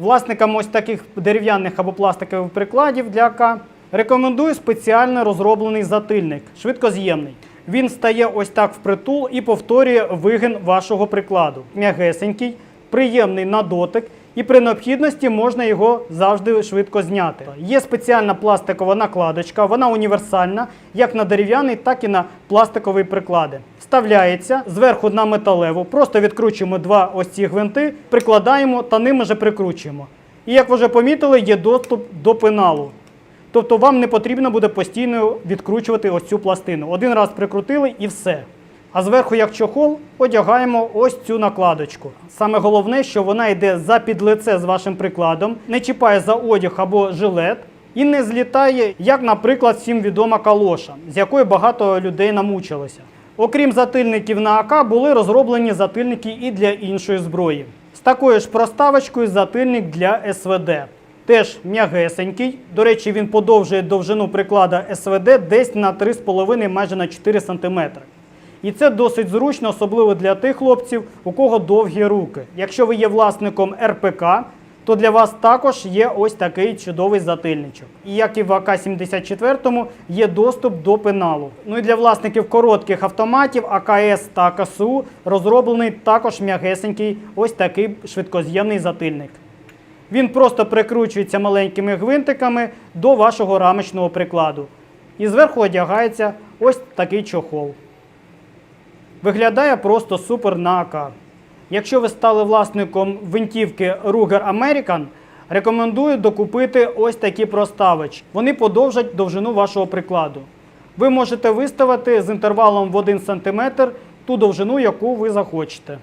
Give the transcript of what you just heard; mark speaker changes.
Speaker 1: Власникам ось таких дерев'яних або пластикових прикладів для АК рекомендую спеціально розроблений затильник, швидкоз'ємний. Він стає ось так впритул і повторює вигин вашого прикладу. М'ягесенький, приємний на дотик, і при необхідності можна його завжди швидко зняти. Є спеціальна пластикова накладочка, вона універсальна як на дерев'яний, так і на пластикові приклади. Вставляється зверху на металеву, просто відкручуємо два ось ці гвинти, прикладаємо та ними же прикручуємо. І як ви вже помітили, є доступ до пеналу. Тобто вам не потрібно буде постійно відкручувати ось цю пластину. Один раз прикрутили і все. А зверху, як чохол, одягаємо ось цю накладочку. Саме головне, що вона йде за підлице з вашим прикладом, не чіпає за одяг або жилет і не злітає, як, наприклад, всім відома калоша, з якої багато людей намучилося. Окрім затильників на АК, були розроблені затильники і для іншої зброї. З такою ж проставочкою затильник для СВД. Теж м'ягесенький. До речі, він подовжує довжину приклада СВД десь на 3,5 майже на 4 см. І це досить зручно, особливо для тих хлопців, у кого довгі руки. Якщо ви є власником РПК, то для вас також є ось такий чудовий затильничок. І як і в АК-74 є доступ до пеналу. Ну і для власників коротких автоматів АКС та КСУ розроблений також м'ягесенький ось такий швидкоз'ємний затильник. Він просто прикручується маленькими гвинтиками до вашого рамочного прикладу. І зверху одягається ось такий чохол. Виглядає просто супер на АК. Якщо ви стали власником винтівки Ruger American, рекомендую докупити ось такі проставич. Вони подовжать довжину вашого прикладу. Ви можете виставити з інтервалом в 1 см ту довжину, яку ви захочете.